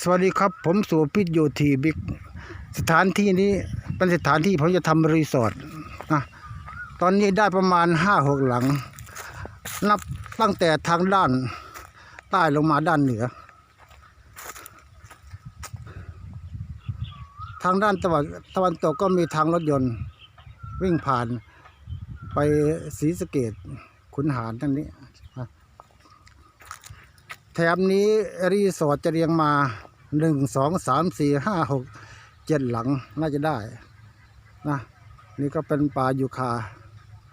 สวัสดีครับ ผมสุพิษโยธีบิ๊กสถานที่นี้เป็นสถานที่ผมจะทำรีสอร์ทนะตอนนี้ได้ประมาณห้าหกหลัง นับตั้งแต่ทางด้านใต้ลงมาด้านเหนือ ทางด้านตะวันตะวันตกก็มีทางรถยนต์ วิ่งผ่านไปศรีสะเกดขุนหารทั้งนี้ แถบนี้รีสอร์ทจะเรียงมาหนึ่งสองสามสี่ห้าหกเจ็ดหลังน่าจะได้นะนี่ก็เป็นป่ายูคา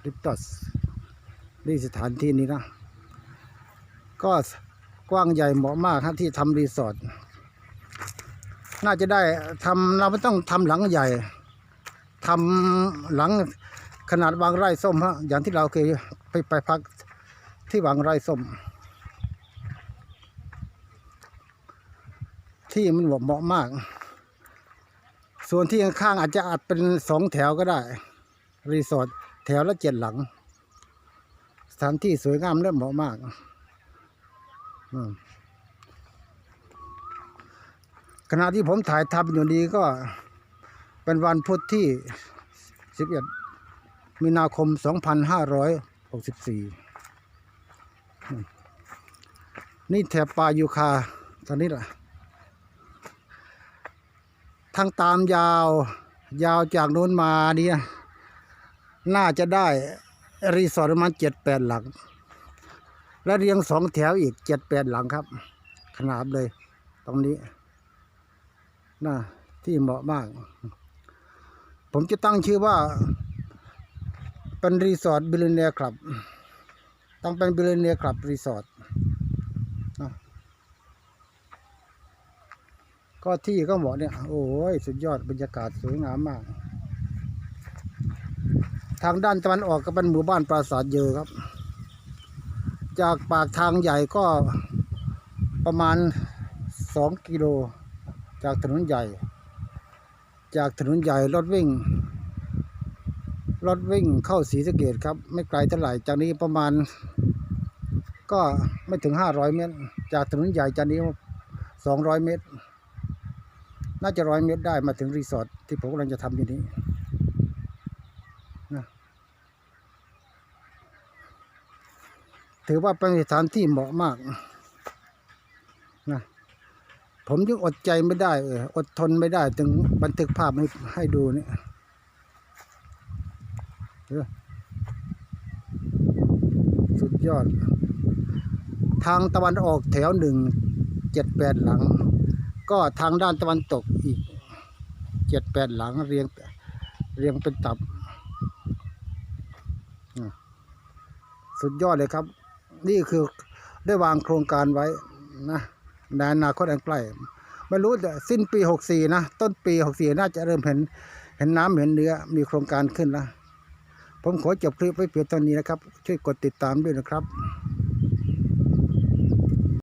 ลิปตัสนี่สถานที่นี้นะ ก็กว้างใหญ่เหมาะมากครับที่ทำรีสอร์ทน่าจะได้ทำเราไม่ต้องทำหลังใหญ่ทำหลังขนาดวางไร่ส้มฮะอย่างที่เราเคยไปไปพักที่วางไร่ส้ม ที่มันเหมาะมาก ส่วนที่ข้างๆอาจจะอาจเป็นสองแถวก็ได้ รีสอร์ทแถวละเจ็ดหลัง สถานที่สวยงามและเหมาะมากขณะที่ผมถ่ายทำอยู่นี้ก็เป็นวันพุธที่ 11 มีนาคม 2564อืมนี่แถบป่ายูคาตอนนี้แหละ ทางตามยาว ยาวจากโน้นมาเนี่ยน่าจะได้รีสอร์ทประมาณเจ็ดแปดหลัง และเรียงสองแถวอีกเจ็ดแปดหลังครับ ขนาดเลย ตรงนี้น่าที่เหมาะมาก ผมจะตั้งชื่อว่า เป็นรีสอร์ทบิลเนียครับต้องเป็นบิลเนียครับรีสอร์ท ก็ที่ก็เหมาะเนี่ย โอ้ยสุดยอดบรรยากาศสวยงามมาก ทางด้านตะวันออกก็เป็นหมู่บ้านปราสาทเยอครับ จากปากทางใหญ่ก็ประมาณสองกิโล จากถนนใหญ่ จากถนนใหญ่รถวิ่งรถวิ่งเข้าศรีสะเกดครับ ไม่ไกลเท่าไหร่จากนี้ประมาณ ก็ไม่ถึงห้าร้อยเมตร จากถนนใหญ่จากนี้สองร้อยเมตร น่าจะร้อยเมตรได้มาถึงรีสอร์ทที่ผมกำลังจะทำอยู่นี้นะถือว่าเป็นสถานที่เหมาะมากนะผมยังอดใจไม่ได้เอออดทนไม่ได้ถึงบันทึกภาพให้ให้ดูเนี่ยสุดยอด ทางตะวันออกแถวหนึ่งเจ็ดแปดหลัง ก็ทางด้านตะวันตกอีกเจ็ดแปดหลังเรียงเรียงเป็นตับ สุดยอดเลยครับ นี่คือได้วางโครงการไว้นะในอนาคตอันใกล้ไม่รู้แต่สิ้นปีหกสี่นะ ต้นปีหกสี่น่าจะเริ่มเห็นเห็นน้ำเห็นเนื้อมีโครงการขึ้นแล้วผมขอจบคลิปไว้เพียงเท่านี้นะครับ ช่วยกดติดตามด้วยนะครับ